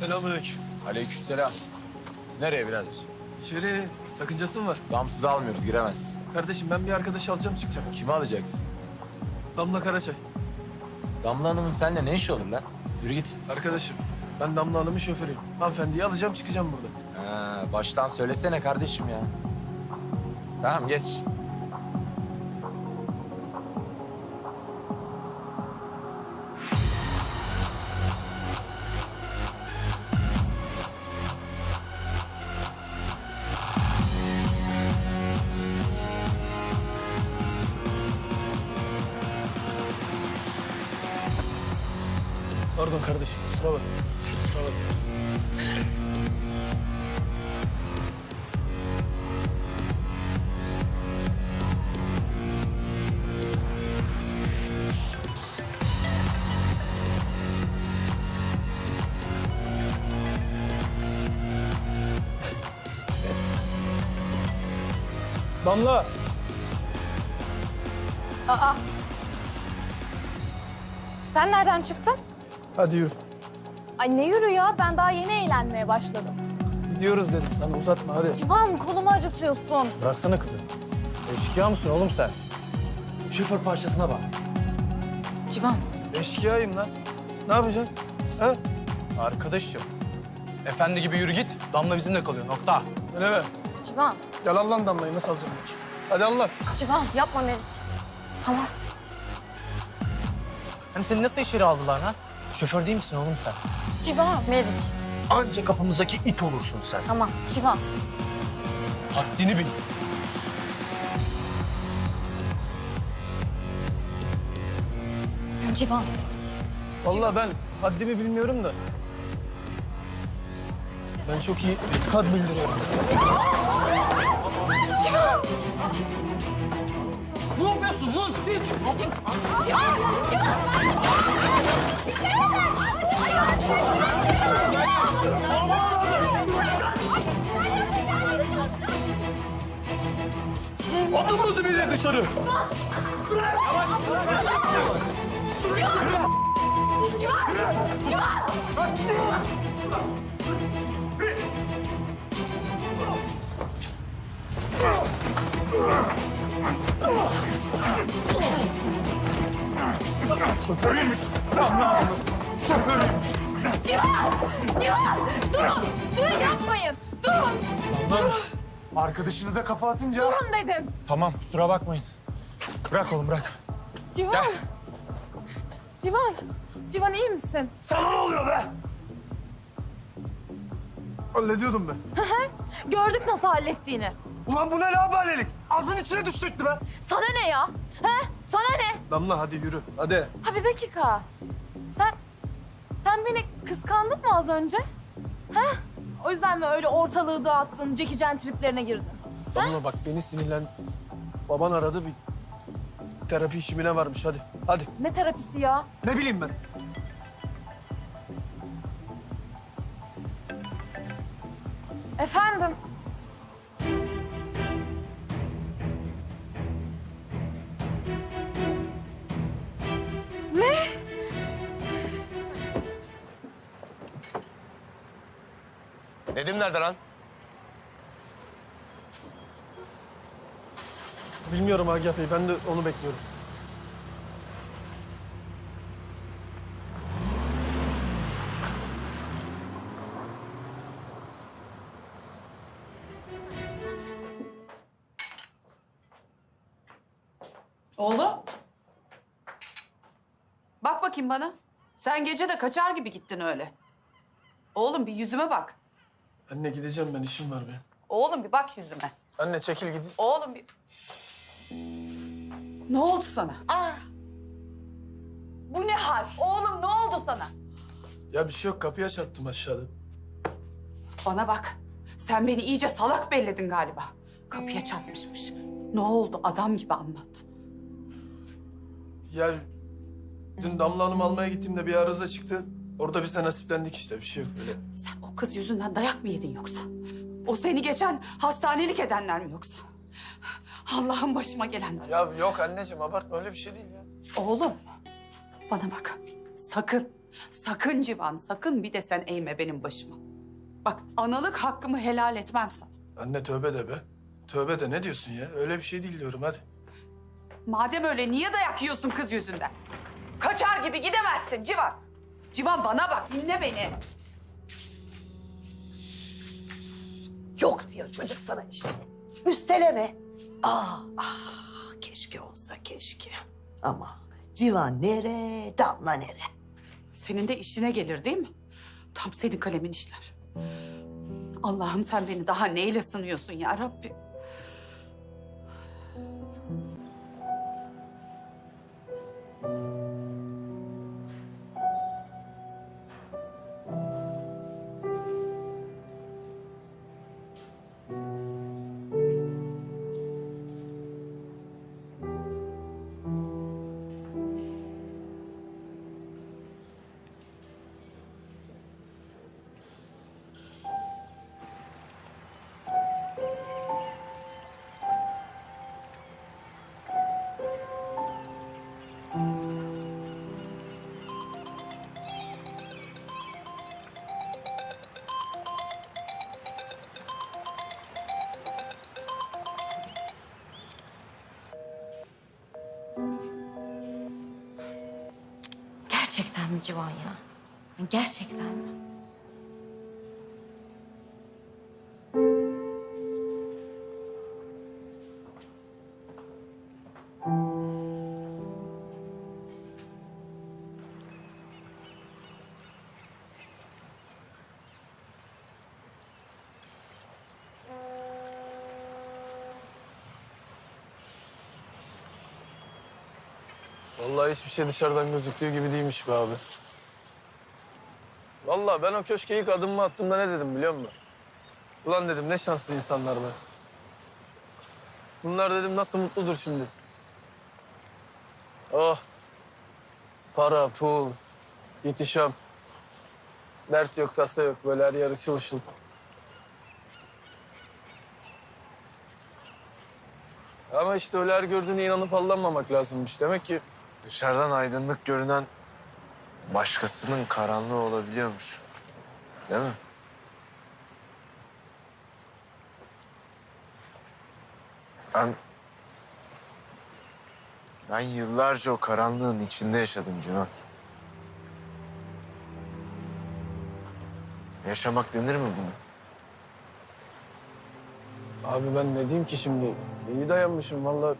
Selamünaleyküm. Aleykümselam. Nereye birader? İçeri sakıncası mı var? Damsız almıyoruz, giremez. Kardeşim ben bir arkadaş alacağım çıkacağım. Kimi alacaksın? Damla Karaçay. Damla Hanım'ın seninle ne işi olur lan? Yürü git. Arkadaşım ben Damla Hanım'ın şoförüyüm. Hanımefendiyi alacağım çıkacağım burada. Ha, baştan söylesene kardeşim ya. Tamam geç. Pardon kardeşim kusura bak. Kusura bak. Damla. Aa. Sen nereden çıktın? Hadi yürü. Ay ne yürü ya ben daha yeni eğlenmeye başladım. Gidiyoruz dedim sana uzatma hadi. Civan kolumu acıtıyorsun. Bıraksana kızı. Eşkıya mısın oğlum sen? Şoför parçasına bak. Civan. Eşkıyayım lan. Ne yapacaksın? Ha? Arkadaşım. Efendi gibi yürü git. Damla bizimle kalıyor. Nokta. Öyle mi? Civan. Yalan lan Damla'yı nasıl alacağım peki? Hadi Allah. Civan yapma Meriç. Tamam. Hani seni nasıl içeri aldılar ha? Şoför değil misin oğlum sen? Civan. Meriç. Anca kapımızdaki it olursun sen. Tamam. Civan. Haddini bil. Civan. Vallahi ben haddimi bilmiyorum da. Ben çok iyi kad bildiriyorum. Ne yapıyorsun lan? İt! Civan. Civan. Atın bu zibidi dışarı. Civan. Civan. Durun. Durun yapmayın. Durun. Arkadaşınıza kafa atınca... Durun dedim. Tamam kusura bakmayın. Bırak oğlum bırak. Civan. Civan. Civan iyi misin? Sana ne oluyor be? Hallediyordum ben. Gördük nasıl hallettiğini. Ulan bu ne laubalilik? Ağzın içine düşecekti be. Sana ne ya? He? Sana ne? Damla hadi yürü. Hadi. Ha bir dakika. Sen sen beni kıskandın mı az önce? He? O yüzden mi öyle ortalığı dağıttın, Jackie Chan triplerine girdin? Damla bak beni sinirlen. Baban aradı bir terapi işimine varmış hadi. Hadi. Ne terapisi ya? Ne bileyim ben. Efendim? Nedim nerede lan? Bilmiyorum Agah Bey ben de onu bekliyorum. Oğlum. Bak bakayım bana. Sen gece de kaçar gibi gittin öyle. Oğlum bir yüzüme bak. Anne gideceğim ben işim var benim. Oğlum bir bak yüzüme. Anne çekil gidin. Oğlum bir... Ne oldu sana? Bu ne hal? Oğlum ne oldu sana? Ya bir şey yok kapıya çarptım aşağıda. Bana bak. Sen beni iyice salak belledin galiba. Kapıya çarpmışmış. Ne oldu? Adam gibi anlat. Ya dün Damla Hanım almaya gittiğimde bir arıza çıktı. Orada biz de nasiplendik işte bir şey yok öyle. Sen o kız yüzünden dayak mı yedin yoksa? O seni geçen hastanelik edenler mi yoksa? Allah'ım başıma gelenler. Ya yok anneciğim abartma öyle bir şey değil ya. Oğlum bana bak sakın Sakın Civan, sakın bir de sen eğme benim başıma. Bak analık hakkımı helal etmem sana. Anne tövbe de be. Tövbe de ne diyorsun ya? Öyle bir şey değil diyorum hadi. Madem öyle niye dayak yiyorsun kız yüzünden? Kaçar gibi gidemezsin Civan. Civan bana bak, dinle beni. Yok diyor çocuk sana işte. Üsteleme. Aa, ah, keşke olsa keşke. Ama Civan nere, Damla nere? Senin de işine gelir değil mi? Tam senin kalemin işler. Allah'ım sen beni daha neyle sınıyorsun ya Rabbi? Gerçekten mi Civan ya? Gerçekten mi? Vallahi hiçbir şey dışarıdan gözüktüğü gibi değilmiş be abi. Vallahi ben o köşke ilk adımımı attığımda ne dedim biliyor musun? Ulan dedim ne şanslı insanlar be. Bunlar dedim nasıl mutludur şimdi. Oh. Para, pul, ihtişam. Dert yok, tasa yok. Böyle her yer ışıl ışıl. Ama işte öyle her gördüğüne inanıp aldanmamak lazımmış. Demek ki Dışarıdan aydınlık görünen başkasının karanlığı olabiliyormuş. Değil mi? Ben... Ben yıllarca o karanlığın içinde yaşadım Civan. Yaşamak denir mi buna? Abi ben ne diyeyim ki şimdi? İyi dayanmışım vallahi.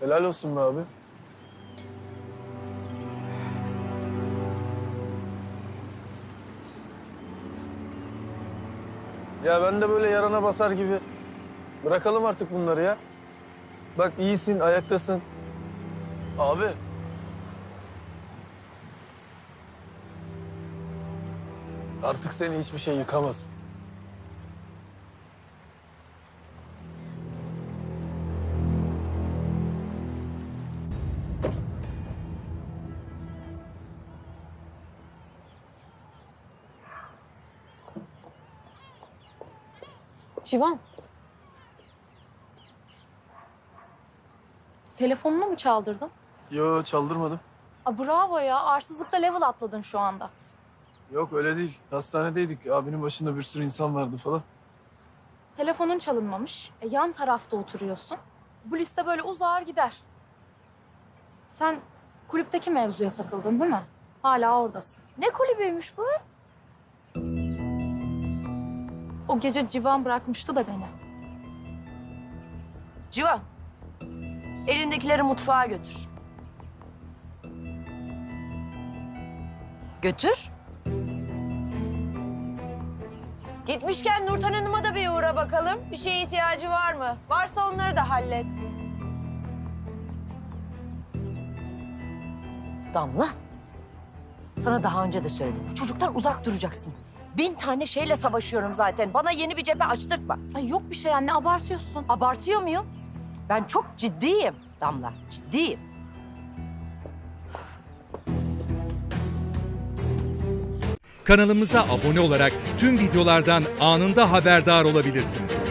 Helal olsun be abi. Ya ben de böyle yarana basar gibi. Bırakalım artık bunları ya. Bak iyisin, ayaktasın. Abi. Artık seni hiçbir şey yıkamaz. Civan. Telefonunu mu çaldırdın? Yo çaldırmadım. Aa, bravo ya. Arsızlıkta level atladın şu anda. Yok öyle değil. Hastanedeydik. Abinin başında bir sürü insan vardı falan. Telefonun çalınmamış. E, yan tarafta oturuyorsun. Bu liste böyle uzar gider. Sen kulüpteki mevzuya takıldın değil mi? Hala oradasın. Ne kulübüymüş bu? O gece Civan bırakmıştı da beni. Civan. Elindekileri mutfağa götür. Götür. Gitmişken Nurten Hanım'a da bir uğra bakalım. Bir şeye ihtiyacı var mı? Varsa onları da hallet. Damla. Sana daha önce de söyledim. Bu çocuktan uzak duracaksın. Bin tane şeyle savaşıyorum zaten. Bana yeni bir cephe açtırtma. Ay yok bir şey anne abartıyorsun. Abartıyor muyum? Ben çok ciddiyim Damla. Ciddiyim. Kanalımıza abone olarak tüm videolardan anında haberdar olabilirsiniz.